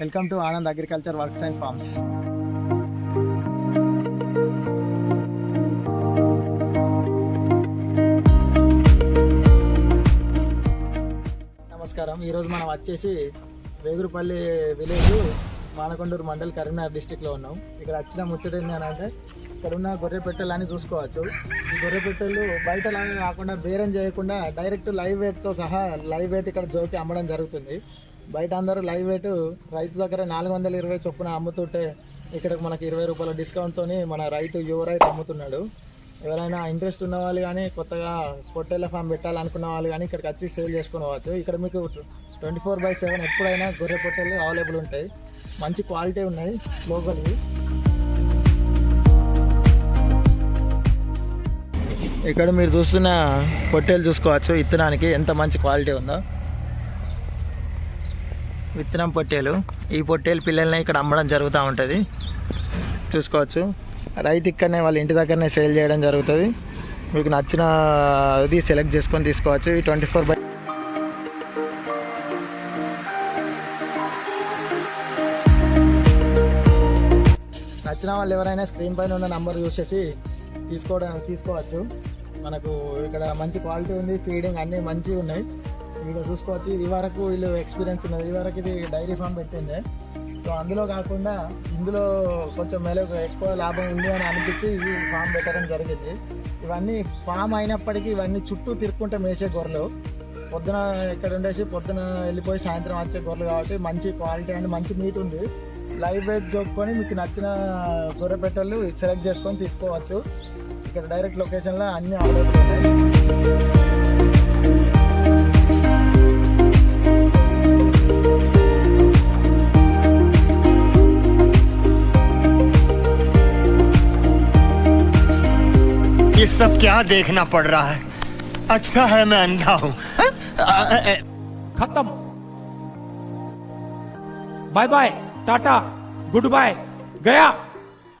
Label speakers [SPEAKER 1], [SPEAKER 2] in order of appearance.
[SPEAKER 1] Welcome to Anand agriculture works and farms. నమస్కారం. ఈరోజు మనం వచ్చేసి వేగురుపల్లి విలేజ్ మానకొండూరు మండల్ కరీంనగర్ డిస్టిక్లో ఉన్నాం. ఇక్కడ వచ్చిన ముచ్చట ఏంటి అని అంటే ఇక్కడ ఉన్న గొర్రె పెట్టెలని అని చూసుకోవచ్చు. ఈ గొర్రె పెట్టెలు బయట లాగా కాకుండా బేరం చేయకుండా డైరెక్ట్ లైవ్ వెయిట్తో సహా లైవ్ వెయిట్ ఇక్కడ జోకి అమ్మడం జరుగుతుంది. బయట అందరూ లైవ్ రేటు రైతు దగ్గర నాలుగు వందల ఇరవై చొప్పున అమ్ముతుంటే ఇక్కడ మనకి ఇరవై రూపాయల డిస్కౌంట్తో మన రైతు యువ రైతు అమ్ముతున్నాడు. ఎవరైనా ఇంట్రెస్ట్ ఉన్న వాళ్ళు కానీ కొత్తగా పొట్టేళ్ళ ఫామ్ పెట్టాలనుకున్న వాళ్ళు కానీ ఇక్కడికి వచ్చి సేల్ చేసుకోవచ్చు ఇక్కడ మీకు ట్వంటీ ఫోర్ బై సెవెన్ ఎప్పుడైనా గొర్రె పొట్టేళ్ళు అవైలబుల్ ఉంటాయి. మంచి క్వాలిటీ ఉన్నాయి లోకల్వి ఇక్కడ మీరు చూస్తున్న పొట్టేలు చూసుకోవచ్చు. విత్తనానికి ఎంత మంచి క్వాలిటీ ఉందో. విత్తనం పొట్టేలు. ఈ పొట్టేలు పిల్లల్ని ఇక్కడ అమ్మడం జరుగుతూ ఉంటుంది. చూసుకోవచ్చు. రైతు ఇక్కడనే వాళ్ళ ఇంటి దగ్గరనే సేల్ చేయడం జరుగుతుంది. మీకు నచ్చిన అది సెలెక్ట్ చేసుకొని తీసుకోవచ్చు. ఈ ట్వంటీ ఫోర్ బై నచ్చిన వాళ్ళు ఎవరైనా స్క్రీన్ పైన ఉన్న నంబర్ చూసేసి తీసుకోవడం తీసుకోవచ్చు. మనకు ఇక్కడ మంచి క్వాలిటీ ఉంది ఫీడింగ్ అన్నీ మంచిగా ఉన్నాయి. ఇక్కడ చూసుకోవచ్చు. ఇది వరకు వీళ్ళు ఎక్స్పీరియన్స్ ఉన్నది. ఇది వరకు ఇది డైరీ ఫామ్ పెట్టింది. సో అందులో కాకుండా ఇందులో కొంచెం మేలు ఎక్కువ లాభం ఉంది అని అనిపించి ఇది ఫామ్ పెట్టడం జరిగింది. ఇవన్నీ ఫామ్ అయినప్పటికీ ఇవన్నీ చుట్టూ తిరుక్కుంటే మేసే గొర్రెలు. పొద్దున ఇక్కడ ఉండేసి పొద్దున వెళ్ళిపోయి సాయంత్రం వచ్చే గొర్రెలు కాబట్టి మంచి క్వాలిటీ అండ్ మంచి మీట్ ఉంది. లైవ్ వెయిట్ చూపుకొని మీకు నచ్చిన గొర్రె పెట్టలు సెలెక్ట్ చేసుకొని తీసుకోవచ్చు. ఇక్కడ డైరెక్ట్ లొకేషన్లో అన్నీ అవైలబుల్ ఉన్నాయి.
[SPEAKER 2] सब क्या देखना पड़ रहा है? अच्छा है मैं अंधा हूँ।
[SPEAKER 3] खत्म। Bye bye tata goodbye गया।